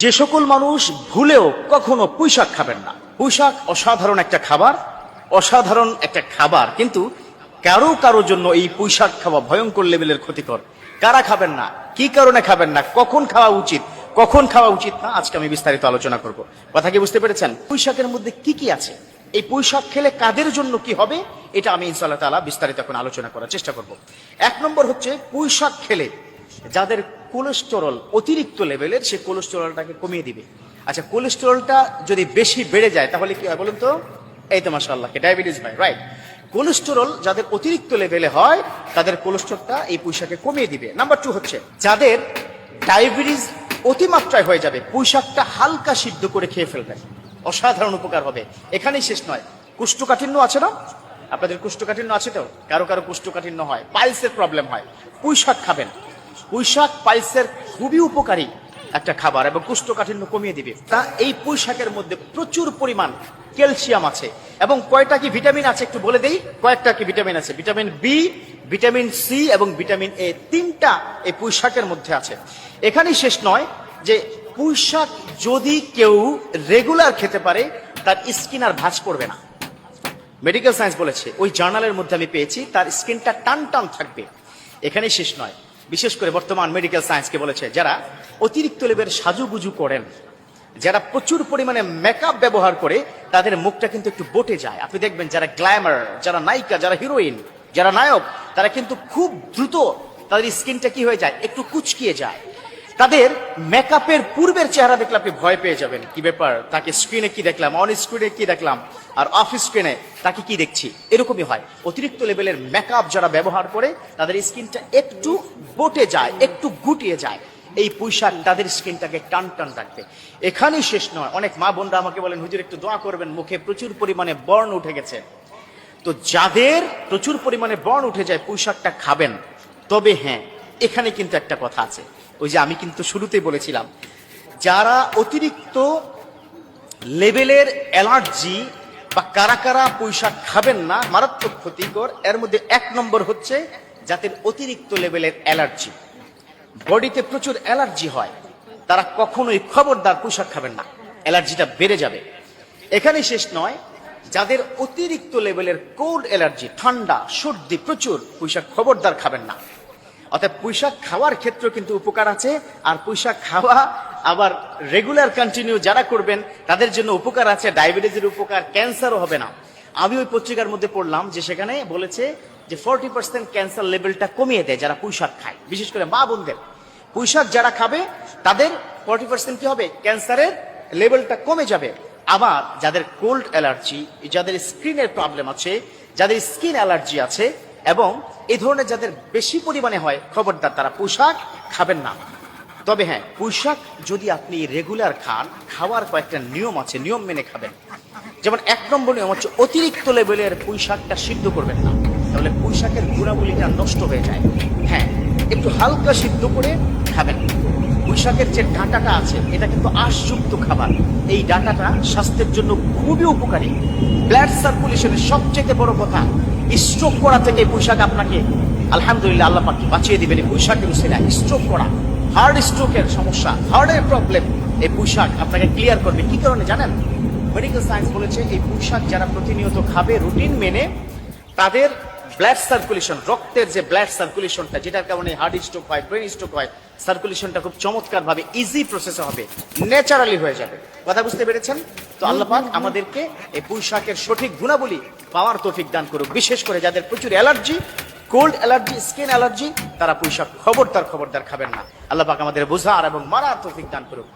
যে সকল মানুষ ভুলেও কখনো পুঁইশাক খাবেন না। পুঁইশাক অসাধারণ একটা খাবার, অসাধারণ একটা খাবার, কিন্তু কারও কারও জন্য এই পুঁইশাক খাওয়া ভয়ঙ্কর লেভেলের ক্ষতিকর। কারা খাবেন না? কি কারণে খাবেন না? কখন খাওয়া উচিত? কখন খাওয়া উচিত না? আজকে আমি বিস্তারিত আলোচনা করব। কথা কি বুঝতে পেরেছেন? পুঁইশাকের মধ্যে কি কি আছে? এই পুঁইশাক খেলে কাদের জন্য কি হবে? এটা আমি ইনশাআল্লাহ তাআলা বিস্তারিত এখন আলোচনা করার চেষ্টা করব। এক নম্বর হচ্ছে পুঁইশাক খেলে যাদের কোলেস্টেরল অতিরিক্ত লেভেলের সে কোলেস্টেরলটাকে কমিয়ে দিবে। আচ্ছা কোলেস্টেরলটা যদি বেশি বেড়ে যায়, তাহলে কি হয় বলুন তো? এই তো মাসাল্লাহ ডায়াবেটিস হয় রাইট কোলেস্টেরল যাদের অতিরিক্ত লেভেলে হয়, তাদের কোলেস্টেরলটা এই পুঁইশাকে কমিয়ে দিবে। নাম্বার টু হচ্ছে, যাদের ডায়াবেটিস অতিমাত্রায় হয়ে যাবে, পুঁইশাকটা হালকা সিদ্ধ করে খেয়ে ফেলবেন অসাধারণ উপকার হবে। এখানেই শেষ নয়, কুষ্ঠকাঠিন্য আছে না? আপনাদের কুষ্ঠকাঠিন্য আছে তো? কারও কারও কুষ্ঠকাঠিন্য হয়, পাইলসের প্রবলেম হয়। পুঁইশাক খাবেন। পুঁইশাক পাইলসের খুবই উপকারী একটা খাবার এবং কুষ্ঠকাঠিন্য কমিয়ে দিবে। তা এই পুঁইশাকের মধ্যে প্রচুর পরিমাণ ক্যালসিয়াম আছে এবং কয়টা কি ভিটামিন আছে একটু বলে দেই? কয়েকটা কি ভিটামিন আছে? ভিটামিন বি, ভিটামিন সি এবং ভিটামিন এ তিনটা এই পুঁইশাকের মধ্যে আছে। এখানেই শেষ নয় যে পুঁইশাক যদি কেউ রেগুলার খেতে পারে, তার স্কিন আর ভাঁজ পড়বে না। মেডিকেল সায়েন্স বলেছে, ওই জার্নালের মধ্যে আমি পেয়েছি, তার স্কিনটা টান টান থাকবে। এখানেই শেষ নয়। বিশেষ করে বর্তমান মেডিকেল সায়েন্সকে বলেছে, যারা অতিরিক্ত লেভের সাজুগুজু করেন, যারা প্রচুর পরিমাণে মেকআপ ব্যবহার করে, তাদের মুখটা কিন্তু একটু বটে যায়। আপনি দেখবেন যারা গ্ল্যামার যারা নায়িকা, যারা হিরোইন যারা নায়ক, তারা কিন্তু খুব দ্রুত তাদের স্কিনটা কি হয়ে যায়, একটু কুচকিয়ে যায়। তাদের মেকআপের পূর্বের চেহারা দেখলে আপনি ভয় পেয়ে যাবেন। কি ব্যাপার? তাকে স্ক্রিনে কি দেখলাম? অন স্ক্রিনে কি দেখলাম? আর অফ স্ক্রিনে তাকে কি দেখছি? এরকমই হয়। অতিরিক্ত লেভেলের মেকআপ যারা ব্যবহার করে, তাদের স্কিনটা একটু বটে যায়, একটু গুটিয়ে যায়। এই পুঁইশাক তাদের স্কিনটাকে টান টান রাখবে। এখানেই শেষ নয়। অনেক মা বোনরা আমাকে বলেন, হুজুর, একটু দোয়া করবেন, মুখে প্রচুর পরিমাণে বর্ণ উঠে গেছে। তো যাদের প্রচুর পরিমাণে বর্ণ উঠে যায়, পুঁইশাকটা খাবেন। তবে হ্যাঁ এখানে কিন্তু একটা কথা আছে। ওই যে আমি কিন্তু শুরুতেই বলেছিলাম, যারা অতিরিক্ত লেভেলের অ্যালার্জি বা কারা কারা পুঁইশাক খাবেন না, মারাত্মক ক্ষতিকর, এর মধ্যে এক নম্বর হচ্ছে যাদের অতিরিক্ত লেভেলের অ্যালার্জি। বডিতে প্রচুর অ্যালার্জি হয়, তারা কখনোই খবরদার পোশাক খাবেন না, অ্যালার্জিটা বেড়ে যাবে। এখানে শেষ নয়, যাদের অতিরিক্ত লেভেলের কোল্ড অ্যালার্জি, ঠান্ডা, সর্দি প্রচুর, পুঁইশাক খবরদার খাবেন না। অর্থাৎ পুঁইশাক খাওয়ার ক্ষেত্রে কিন্তু উপকার আছে, আর পুঁইশাক খাওয়া আবার রেগুলার কন্টিনিউ যারা করবেন, তাদের জন্য উপকার আছে, ডায়াবেটিসের উপকার, ক্যান্সারও হবে না। আমি ওই পত্রিকার মধ্যে পড়লাম যে সেখানে বলেছে যে ফোরটি পার্সেন্ট ক্যান্সার লেভেলটা কমিয়ে দেয় যারা পুঁইশাক খায়, বিশেষ করে মা বোনদের। পুঁইশাক যারা খাবে, তাদের ফোরটি পার্সেন্ট কি হবে? ক্যান্সারের লেভেলটা কমে যাবে। আবার যাদের কোল্ড অ্যালার্জি যাদের স্কিনের প্রবলেম আছে, যাদের স্কিন অ্যালার্জি আছে এবং এই ধরনের যাদের বেশি পরিমাণে হয়, খবরদার তারা পোশাক খাবেন না। তবে হ্যাঁ পোশাক যদি আপনি রেগুলার খান, খাওয়ার কয়েকটা নিয়ম আছে, নিয়ম মেনে খাবেন। যেমন এক নম্বর নিয়ম হচ্ছে অতিরিক্ত লেভেলের পুঁইশাকটা সিদ্ধ করবেন না। তাহলে পুঁইশাকের গুণাবলীটা নষ্ট হয়ে যায়। হ্যাঁ একটু হালকা সিদ্ধ করে খাবেন। পুঁইশাকের যে ডাঁটাটা আছে, এটা কিন্তু আশযুক্ত খাবার। এই ডাঁটাটা স্বাস্থ্যের জন্য খুবই উপকারী। ব্লাড সার্কুলেশনের সবচেয়ে বড় কথা স্ট্রোক করা থেকে এই পুঁইশাক আপনাকে, আলহামদুলিল্লাহ আল্লাহ পাখি বাঁচিয়ে দিবেন এই পুঁইশাকের উসিলা স্ট্রোক করা হার্ট স্ট্রোকের সমস্যা হার্টের প্রবলেম এই পোশাক আপনাকে ক্লিয়ার করবে। কি কারণে জানেন? মেডিকেল সায়েন্স বলেছে এই পোশাক যারা প্রতিনিয়ত খাবে রুটিন মেনে তাদের ব্লাড সার্কুলেশন রক্তের যে ব্লাড সার্কুলেশনটা যেটার কারণে হার্ট স্ট্রোক হয় ব্রেন স্ট্রোক হয় সার্কুলেশনটা খুব চমৎকার ভাবে ইজি প্রসেসে হবে ন্যাচারালি হয়ে যাবে। কথা বুঝতে পেরেছেন? তো আল্লাহ পাক আমাদেরকে এই পুঁইশাকের সঠিক গুণাবলী পাওয়ার তৌফিক দান করুক। বিশেষ করে যাদের প্রচুর allergy cold allergy skin allergy তারা পুঁইশাক খবরদার খবরদার খাবেন না। আল্লাহ পাক আমাদের বোঝার এবং মারার তৌফিক দান করুক।